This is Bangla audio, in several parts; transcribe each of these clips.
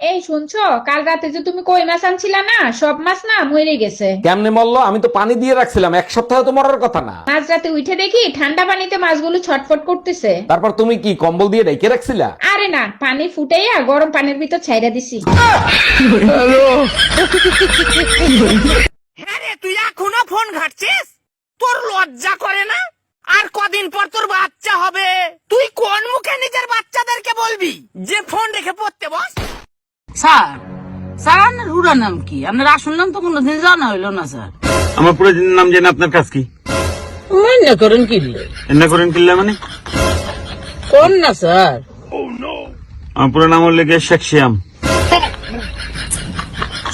এই শুনছো? কাল রাতে যে তুমি কই মাছ আনছিলা না সব মাছ না মরে গেছে। কেমনে মরলো? আমি তো পানি দিয়ে রাখছিলাম এক সপ্তাহে তো মরার কথা না। মাঝ রাতে উঠে দেখি ঠান্ডা পানিতে মাছগুলো ছটফট করতেছে। তারপর তুমি কি কম্বল দিয়ে রেখে রাখছিলা? আরে না পানি ফুটাইয়া গরম পানির ভিতর ছাইরা দিছি। হ্যাঁ রে তুই এখনও ফোন ঘাটছিস? তোর লজ্জা করে না? আর কদিন পর তোর বাচ্চা হবে। তুই কোন মুখে নিজের বাচ্চাদেরকে বলবি? যে ফোন রেখে পড়তে বস। স্যার স্যার আপনার নাম কি? আপনার আসল নাম তো কোনোদিন জানা হইল না স্যার। আমার পুরো নাম জেনে আপনার কাজ কি? মনে করেন কি? এন্না করেন কিল্লা মানে? কোন না স্যার। আমার পুরো নাম হলে গিয়ে শেখ শিয়াম।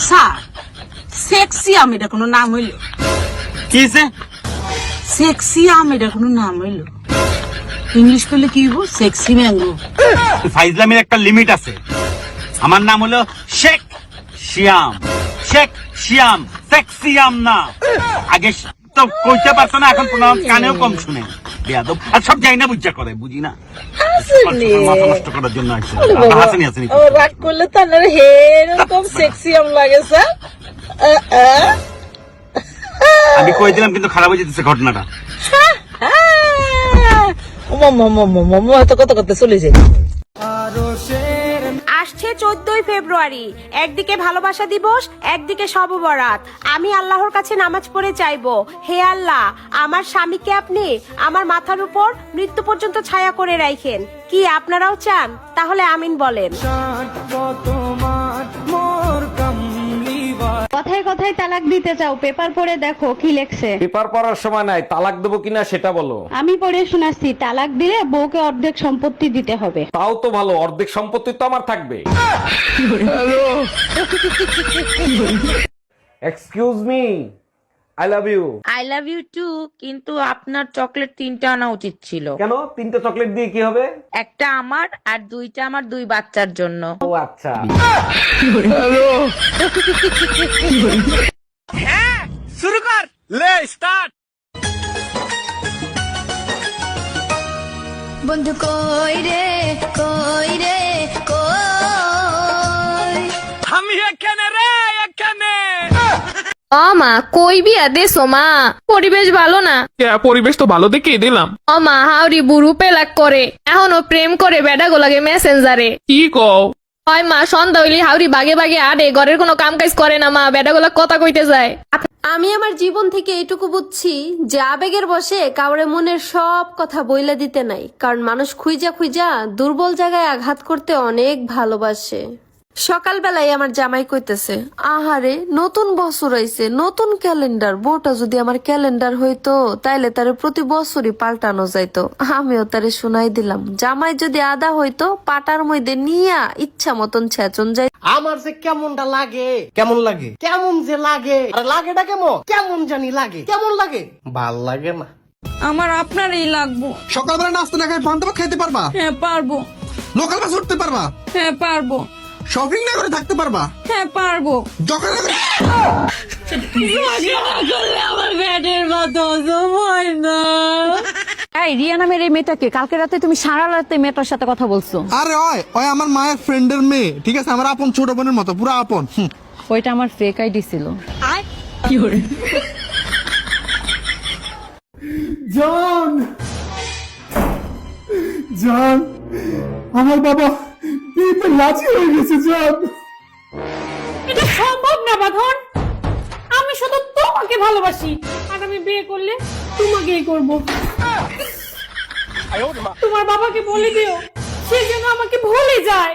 স্যার এটা কোনো নাম হইল? কি হইছে? সেক্সি আম এটা কোনো নাম হইল? ইংলিশ করলে কি হইব? সেক্সি ম্যাঙ্গো ফাইজলামের একটা লিমিট আছে। আমার নাম হলো Sheikh Siam. Sheikh Siam Sheikh Siam না। আগে তো কইতে পারতো না এখন কোনো কানেও কম শুনে। বেয়াদব। আর সব যাই না বুঝা করে বুঝি না। মাথা নষ্ট করার জন্য আসছে। হাসিনি হাসিনি। রাগ করলে তো আপনার এরকম সেক্সি লাগে স্যার। আমি কই দিলাম কিন্তু খারাপ হয়ে যেতেছে ঘটনাটা। এত কথা কথা চলে যায় আসছে চোদ্দই ফেব্রুয়ারি। একদিকে ভালোবাসা দিবস, একদিকে সববরাত আমি আল্লাহর কাছে নামাজ পড়ে চাইব। হে আল্লাহ, আমার স্বামীকে আপনি আমার মাথার উপর মৃত্যু পর্যন্ত ছায়া করে রাখেন কি আপনারাও চান? তাহলে আমিন বলেন। কথায় তালাক দিতে চাও? পেপার পড়ে দেখো কি লেখছে? পেপার পড়ার সময় নাই তালাক দেবো কিনা সেটা বলো। আমি পড়ে শোনাচ্ছি তালাক দিলে বউকে অর্ধেক সম্পত্তি দিতে হবে। তাও তো ভালো অর্ধেক সম্পত্তি তো আমার থাকবে। Excuse me I love you I love you too কিন্তু আপনার চকলেট তিনটা আনা উচিত ছিল। কেন? তিনটে চকলেট দিয়ে কি হবে? একটা আমার আর দুইটা আমার দুই বাচ্চার জন্য। ও আচ্ছা। হ্যাঁ শুরু কর। লে স্টার্ট বন্ধু কই রে কই রে? ও মা কই বিয়া পরিবেশ ভালো না? পরিবেশ তো ভালো দেখেই দিলাম। ও মা হাউরি বুড়ু পেলাক করে। এখনও প্রেম করে বেডা গোলাগে মেসেঞ্জারে। কি কও? হয় মা সন্ধ্যা হইলি হাউরি বাগে বাগে আরে ঘরের কোনো কাম কাজ করে না মা বেডা গোলা কথা কইতে যায়। আমি আমার জীবন থেকে এইটুকু বুঝছি যে আবেগের বসে কাউরে মনের সব কথা বইলা দিতে নাই কারণ মানুষ খুইজা খুইজা দুর্বল জায়গায় আঘাত করতে অনেক ভালোবাসে। সকালবেলায় আমার জামাই কইতেছে আহারে নতুন বছর আইছে নতুন ক্যালেন্ডার বউটা যদি আমার ক্যালেন্ডার হইতো তাইলে তারে প্রতি বছরই পাল্টানো যাইতো। আমিও তারে শুনাই দিলাম জামাই যদি আদা হইতো পাটার মধ্যে নিয়া ইচ্ছা মতন ছেচন যাই আমার যে কেমনটা লাগে কেমন লাগে? কেমন যে লাগে? আরে লাগেটা কেমন? কেমন জানি লাগে কেমন লাগে? ভালো লাগে না। আমার আপনারই লাগবো। সকালবেলা নাস্তা না খাই পান্তা ভাত খাইতে পারবা? হ্যাঁ পারব। লোকাল বাস উঠতে পারবা? হ্যাঁ পারব। শপিং না করে থাকতে পারবা? হ্যাঁ পারব। যখন আমার ব্যাটের মতো হয় না এই রিয়া নামের এই মেয়েটাকে কালকে রাতে তুমি সারা রাতে মেয়েটার সাথে কথা বলছো। আরে ওই ওই আমার মায়ের ফ্রেন্ডের মেয়ে ঠিক আছে? আমার আপন ছোট বোনের মতো পুরো আপন ওইটা আমার ফেক আইডি ছিল। জান! জান! আমার বাবা রাজি হয়ে গেছে, জান। এটা সম্ভব না, বাঁধন। আমি শুধু তোমাকে ভালোবাসি। আর আমি বিয়ে করলে তোমাকেই করব। তোমার বাবাকে বলে দিও। সে যেন আমাকে ভুলে যায়।